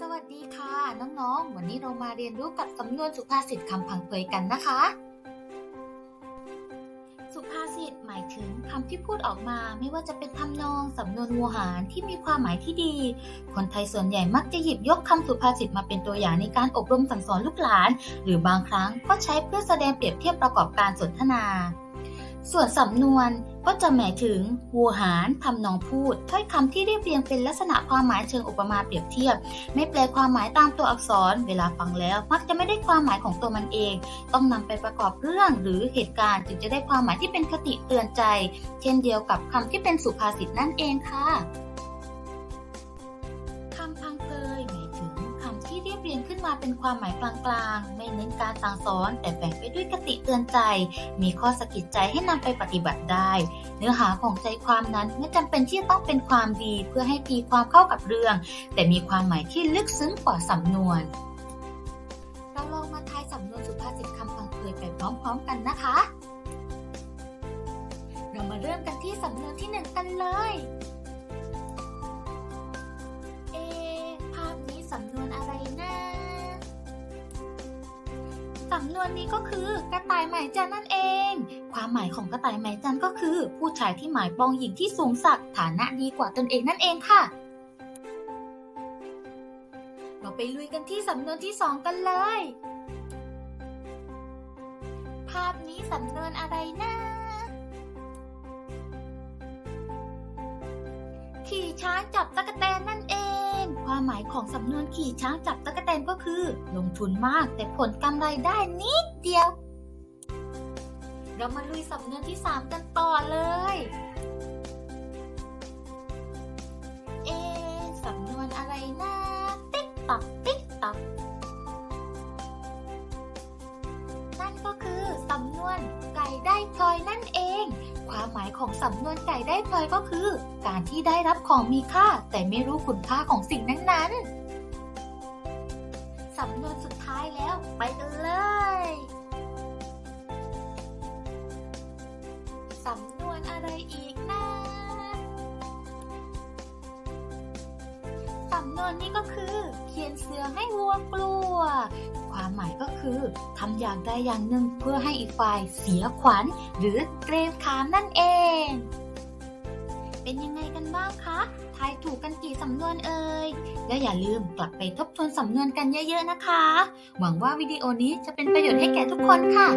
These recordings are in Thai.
สวัสดีค่ะ น้องๆ วันนี้เรามาเรียนรู้กับสำนวนสุภาษิตคำพังเพยกันนะคะ สุภาษิตหมายถึงคำที่พูดออกมาไม่ว่าจะเป็นทำนองสำนวนโวหารที่มีความหมายที่ดี คนไทยส่วนใหญ่มักจะหยิบยกคำสุภาษิตมาเป็นตัวอย่างในการอบรมสั่งสอนลูกหลาน หรือบางครั้งก็ใช้เพื่อแสดงเปรียบเทียบประกอบการสนทนา ส่วนสำนวน ก็จะหมายถึงวัวหารทำนองพูด ถ้อยคำที่เรียบเรียงเป็นลักษณะความหมายเชิงอุปมาเปรียบเทียบ ไม่แปลความหมายตามตัวอักษร เวลาฟังแล้ว มักจะไม่ได้ความหมายของตัวมันเอง ต้องนำไปประกอบเรื่องหรือเหตุการณ์จึงจะได้ความหมายที่เป็นคติเตือนใจ เช่นเดียวกับคำที่เป็นสุภาษิตนั่นเองค่ะ มาเป็นความหมายกลางๆ ไม่เน้นการสั่งสอน แต่แฝงไปด้วยคติเตือนใจ มีข้อสะกิดใจให้นำไปปฏิบัติได้ เนื้อหาของใจความนั้นไม่จำเป็นที่จะต้องเป็นความดีเพื่อให้ตีความเข้ากับเรื่อง แต่มีความหมายที่ลึกซึ้งกว่าสำนวน เราลองมาทายสำนวนสุภาษิตคำพังเพยไปพร้อมๆกันนะคะ เรามาเริ่มกันที่สำนวนที่หนึ่งกันเลย สำนวนนี้ก็คือกระต่ายหมายจันนั่นเอง ความหมายของกระต่ายหมายจันก็คือ ผู้ชายที่หมายปองหญิงที่สูงสักฐานะดีกว่าตนเองนั่นเองค่ะ เราไปลุยกันที่สำนวนที่สองกันเลย ภาพนี้สำนวนอะไรนะขี่ช้างจับตะกแตนนั่น หมายของสำนวนขี่ช้างจับตะกแตนก็คือ ลงทุนมากแต่ผลกำไรได้นิดเดียว เรามาลุยสำนวนที่ 3 กันต่อเลย เอสำนวนอะไรนะ ติ๊กตักติ๊กตักนั่นก็คือสำนวนไก่ได้พลอยนั่นเอง ความหมายของสำนวนไก่ได้พลอยก็คือ การที่ได้รับของมีค่า แต่ไม่รู้คุณค่าของสิ่งนั้นๆ สำนวนสุดท้ายแล้ว ไปกันเลยสำนวนอะไรอีกำนวนนี้ก็คือ เขียนเสือให้วัวกลัว ความหมายก็คือทำอย่างใดอย่างหนึ่งเพื่อให้อีกฝ่ายเสียขวัญ หรือเกรงขามนั่นเอง เป็นยังไงกันบ้างคะทายถูกกันกี่สำนวนเอ่ยและอย่าลืมกลับไปทบทวนสำนวนกันเยอะๆนะคะ หวังว่าวิดีโอนี้จะเป็นประโยชน์ให้แก่ทุกคนค่ะ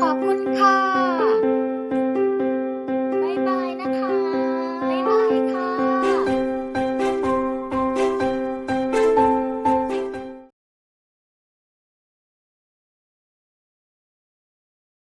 ขอบคุณค่ะ